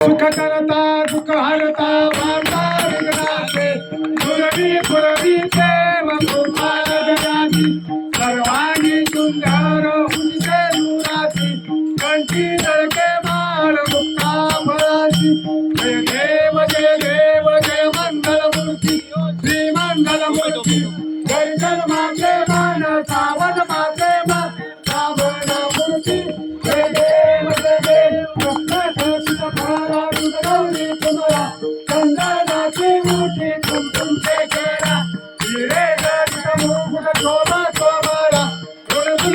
ಸುಖ ತರತ ಸುಖ ಹರತ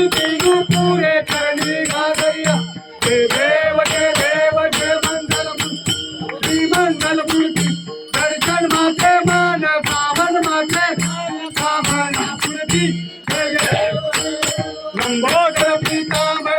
गुणगुणती पुरे करणी गागरिया जय देव जय देव जय मंगल मूर्ती. मूर्ती. दर्शन माते मान सावन माते सावन मूर्ती. जय जय. लंबोदर पीतांबर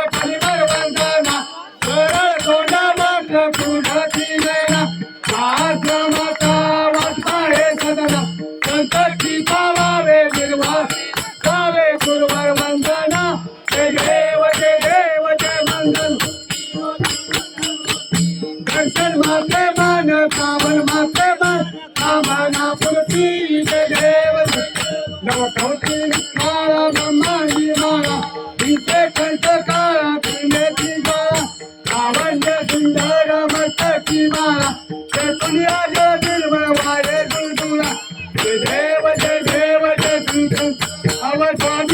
पावन माते मान पुरती देव नवकौती माळा ब्रह्मांडी माळा तिचे कंठ काळा पिण्याची माळा लावण्य सुंदर मस्तकी माळा ते दुनिया जय निर्मळ वारे दुर्दुरा जय देव जय देव जय श्री अवसान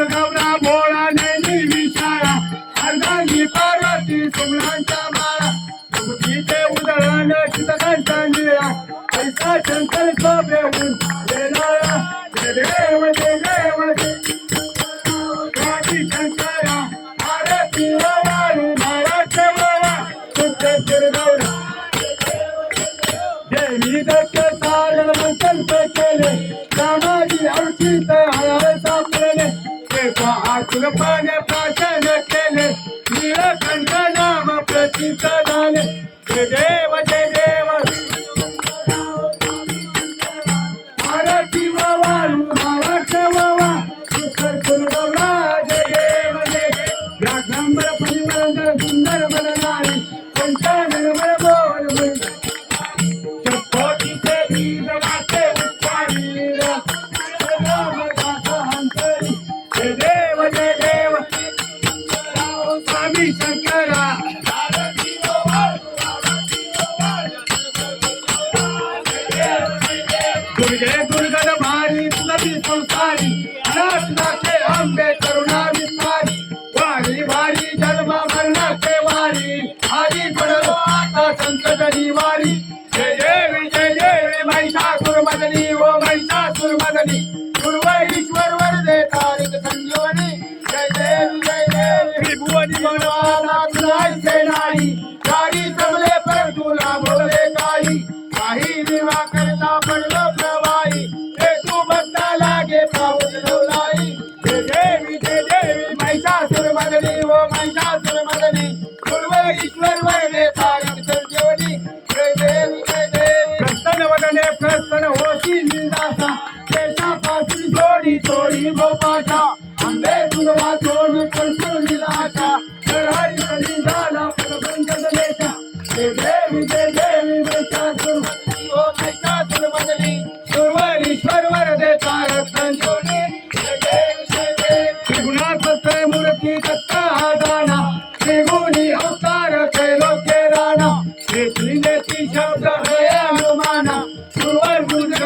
कर्पूर गौरा भोळा नेमी विशाळा. अर्धांगी पार्वती सुमलांच्या माळा. सुमतीचे उदळान चितकांचा निळा. पैसा शंकर शोभेऊन देव देव जय शंकरा. आरती वाळू गौरा देवी दत्त सारण संत केले. सामाजी औचित हयार आसुर पान प्राशन केले. नीलकंठ नाम प्रचित झाले. जय देव जय देव. आरती बाबा सुखर जय देव जय परिमळ सुंदर बनणारी पंचानन आंबे करुणा विस्तारी वारी वारी जन्म मरणाचे वारी. आधी पडलो आता संकट निवारी. जय देवी जय देवी महिषासुर मदनी ओ महिषासुर मदनी. पूर्व ईश्वर वरदे तारिक संजीवनी. जय देवी जय देवी मनवानाथ नाहीसे नाही महिषासुर मदनी ओ महिषासुर मदनी पूर्व ईश्वर वरदे तारक संजीवनी जय देवी जय देवी. प्रसन्न वदने प्रसन्न होती निराशा केशापासून जोडी तोडी गोपाशा आंबे तुझवा सोड कंसून निलाशा